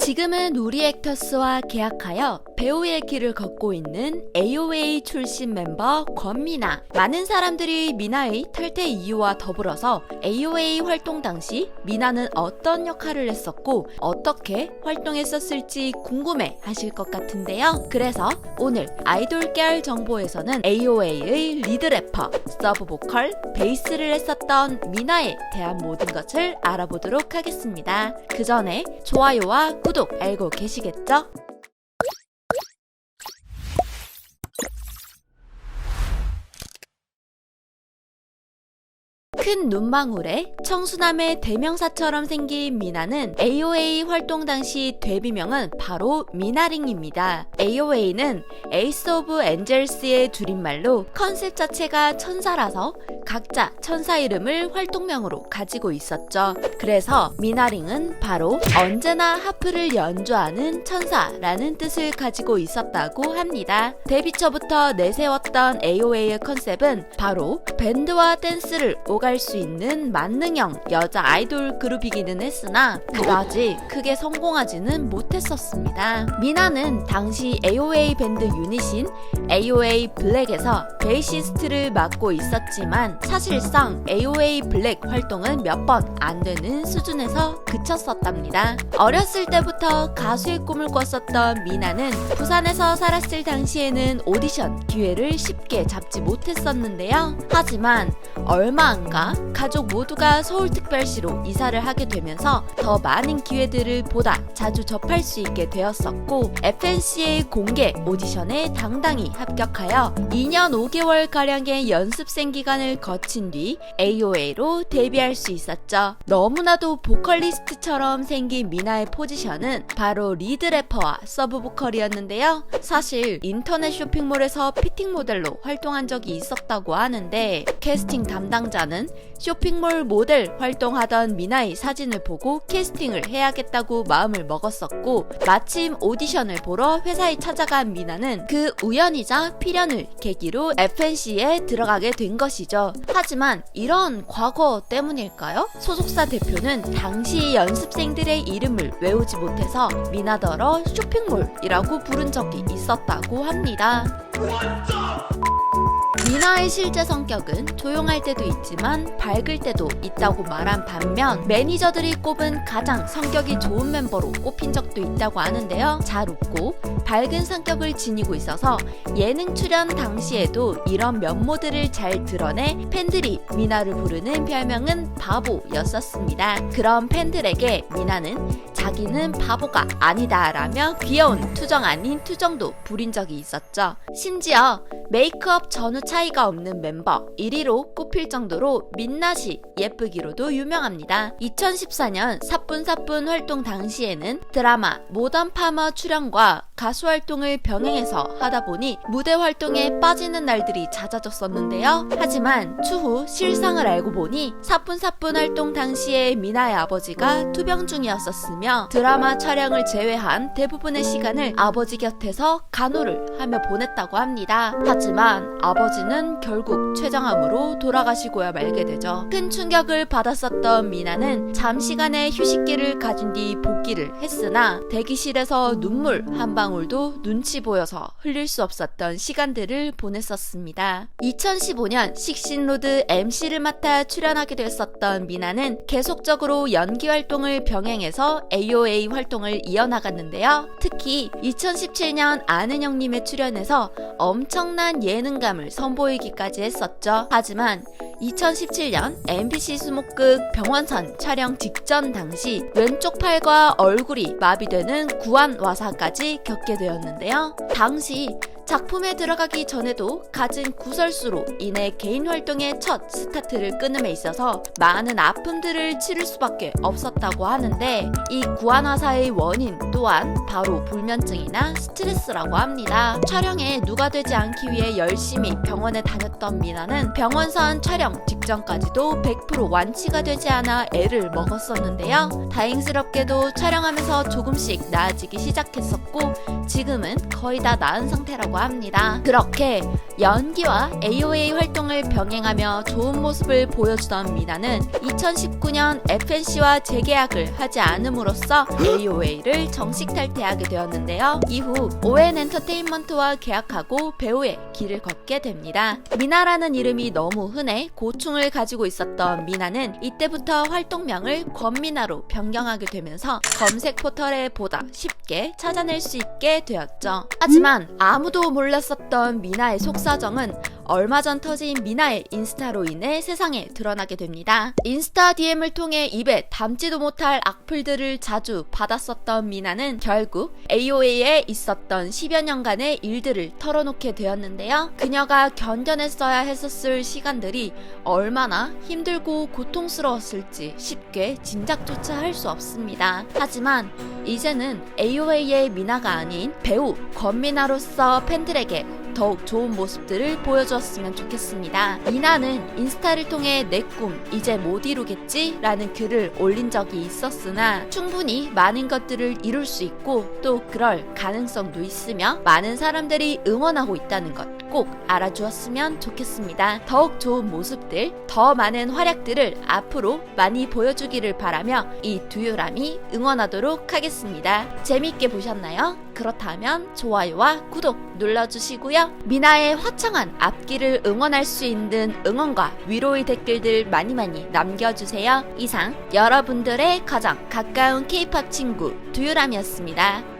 지금은 우리 액터스와 계약하여 배우의 길을 걷고 있는 AOA 출신 멤버 권미나. 많은 사람들이 미나의 탈퇴 이유와 더불어서 AOA 활동 당시 미나는 어떤 역할을 했었고 어떻게 활동했었을지 궁금해 하실 것 같은데요. 그래서 오늘 아이돌 깨알 정보에서는 AOA의 리드 래퍼, 서브 보컬, 베이스를 했었던 미나에 대한 모든 것을 알아보도록 하겠습니다. 그 전에 좋아요와 구독 알고 계시겠죠? 큰 눈망울에 청순함의 대명사처럼 생긴 미나는 AOA 활동 당시 데뷔명은 바로 미나링입니다. AOA는 에이스 오브 엔젤스의 줄임말로 컨셉 자체가 천사라서 각자 천사 이름을 활동명으로 가지고 있었죠. 그래서 미나링은 바로 언제나 하프를 연주하는 천사라는 뜻을 가지고 있었다고 합니다. 데뷔 초부터 내세웠던 AOA의 컨셉은 바로 밴드와 댄스를 오갈 수 있는 만능형 여자 아이돌 그룹이기는 했으나 그다지 크게 성공하지는 못했었습니다. 미나는 당시 AOA 밴드 유닛인 AOA 블랙에서 베이시스트를 맡고 있었지만 사실상 AOA 블랙 활동은 몇 번 안 되는 수준에서 그쳤었답니다. 어렸을 때부터 가수의 꿈을 꿨었던 미나는 부산에서 살았을 당시에는 오디션 기회를 쉽게 잡지 못했었는데요. 하지만 얼마 안가 가족 모두가 서울특별시로 이사를 하게 되면서 더 많은 기회들을 보다 자주 접할 수 있게 되었었고 FNC의 공개 오디션에 당당히 합격하여 2년 5개월 가량의 연습생 기간을 거친 뒤 AOA로 데뷔할 수 있었죠. 너무나도 보컬리스트처럼 생긴 미나의 포지션은 바로 리드 래퍼와 서브 보컬이었는데요. 사실 인터넷 쇼핑몰에서 피팅 모델로 활동한 적이 있었다고 하는데 캐스팅 담당자는 쇼핑몰 모델 활동하던 미나의 사진을 보고 캐스팅을 해야겠다고 마음을 먹었었고 마침 오디션을 보러 회사에 찾아간 미나는 그 우연이자 필연을 계기로 FNC에 들어가게 된 것이죠. 하지만 이런 과거 때문일까요? 소속사 대표는 당시 연습생들의 이름을 외우지 못해서 미나더러 쇼핑몰이라고 부른 적이 있었다고 합니다. 미나의 실제 성격은 조용할 때도 있지만 밝을 때도 있다고 말한 반면 매니저들이 꼽은 가장 성격이 좋은 멤버로 꼽힌 적도 있다고 하는데요. 잘 웃고 밝은 성격을 지니고 있어서 예능 출연 당시에도 이런 면모들을 잘 드러내 팬들이 미나를 부르는 별명은 바보였었습니다. 그런 팬들에게 미나는 자기는 바보가 아니다라며 귀여운 투정 아닌 투정도 부린 적이 있었죠. 심지어 메이크업 전후 차이가 없는 멤버 1위로 꼽힐 정도로 민낯이 예쁘기로도 유명합니다. 2014년 사뿐사뿐 활동 당시에는 드라마 모던 파머 출연과 가수 활동을 병행해서 하다 보니 무대 활동에 빠지는 날들이 잦아졌었는데요. 하지만 추후 실상을 알고 보니 사뿐사뿐 활동 당시에 미나의 아버지가 투병 중이었었으며 드라마 촬영을 제외한 대부분의 시간을 아버지 곁에서 간호를 하며 보냈다고 합니다. 하지만 아버지는 결국 췌장암으로 돌아가시고야 말게 되죠. 큰 충격을 받았었던 미나는 잠시간의 휴식기를 가진 뒤 복귀를 했으나 대기실에서 눈물 한방 울도 눈치 보여서 흘릴 수 없었던 시간들을 보냈었습니다. 2015년 식신로드 MC를 맡아 출연하게 됐었던 미나는 계속적으로 연기 활동을 병행해서 AOA 활동을 이어나갔는데요. 특히 2017년 아는 형님의 출연에서 엄청난 예능감을 선보이기까지 했었죠. 하지만 2017년 MBC 수목극 병원선 촬영 직전 당시 왼쪽 팔과 얼굴이 마비되는 구안 와사까지 겪게 되었는데요. 당시 작품에 들어가기 전에도 가진 구설수로 인해 개인 활동의 첫 스타트를 끊음에 있어서 많은 아픔들을 치를 수밖에 없었다고 하는데 이 구안화사의 원인 또한 바로 불면증이나 스트레스라고 합니다. 촬영에 누가 되지 않기 위해 열심히 병원에 다녔던 미나는 병원선 촬영 직전까지도 100% 완치가 되지 않아 애를 먹었었는데요. 다행스럽게도 촬영하면서 조금씩 나아지기 시작했었고 지금은 거의 다 나은 상태라고 있었다고 합니다. 그렇게 연기와 AOA 활동을 병행하며 좋은 모습을 보여주던 미나는 2019년 FNC와 재계약을 하지 않음으로써 AOA를 정식 탈퇴하게 되었는데요. 이후 ON 엔터테인먼트와 계약하고 배우의 길을 걷게 됩니다. 미나라는 이름이 너무 흔해 고충을 가지고 있었던 미나는 이때부터 활동명을 권미나로 변경하게 되면서 검색 포털에 보다 쉽게 찾아낼 수 있게 되었죠. 하지만 아무도 몰랐었던 미나의 속사정은 얼마 전 터진 미나의 인스타로 인해 세상에 드러나게 됩니다. 인스타 DM을 통해 입에 담지도 못할 악플들을 자주 받았었던 미나는 결국 AOA에 있었던 10여 년간의 일들을 털어놓게 되었는데요. 그녀가 견뎌냈어야 했었을 시간들이 얼마나 힘들고 고통스러웠을지 쉽게 짐작조차 할 수 없습니다. 하지만 이제는 AOA의 미나가 아닌 배우 권미나로서 팬들에게 더욱 좋은 모습들을 보여주었으면 좋겠습니다. 미나는 인스타를 통해 내 꿈 이제 못 이루겠지? 라는 글을 올린 적이 있었으나 충분히 많은 것들을 이룰 수 있고 또 그럴 가능성도 있으며 많은 사람들이 응원하고 있다는 것 꼭 알아주었으면 좋겠습니다. 더욱 좋은 모습들, 더 많은 활약들을 앞으로 많이 보여주기를 바라며 이 두유람이 응원하도록 하겠습니다. 재밌게 보셨나요? 그렇다면 좋아요와 구독 눌러주시고요. 미나의 화창한 앞길을 응원할 수 있는 응원과 위로의 댓글들 많이 많이 남겨주세요. 이상 여러분들의 가장 가까운 케이팝 친구 두유람이었습니다.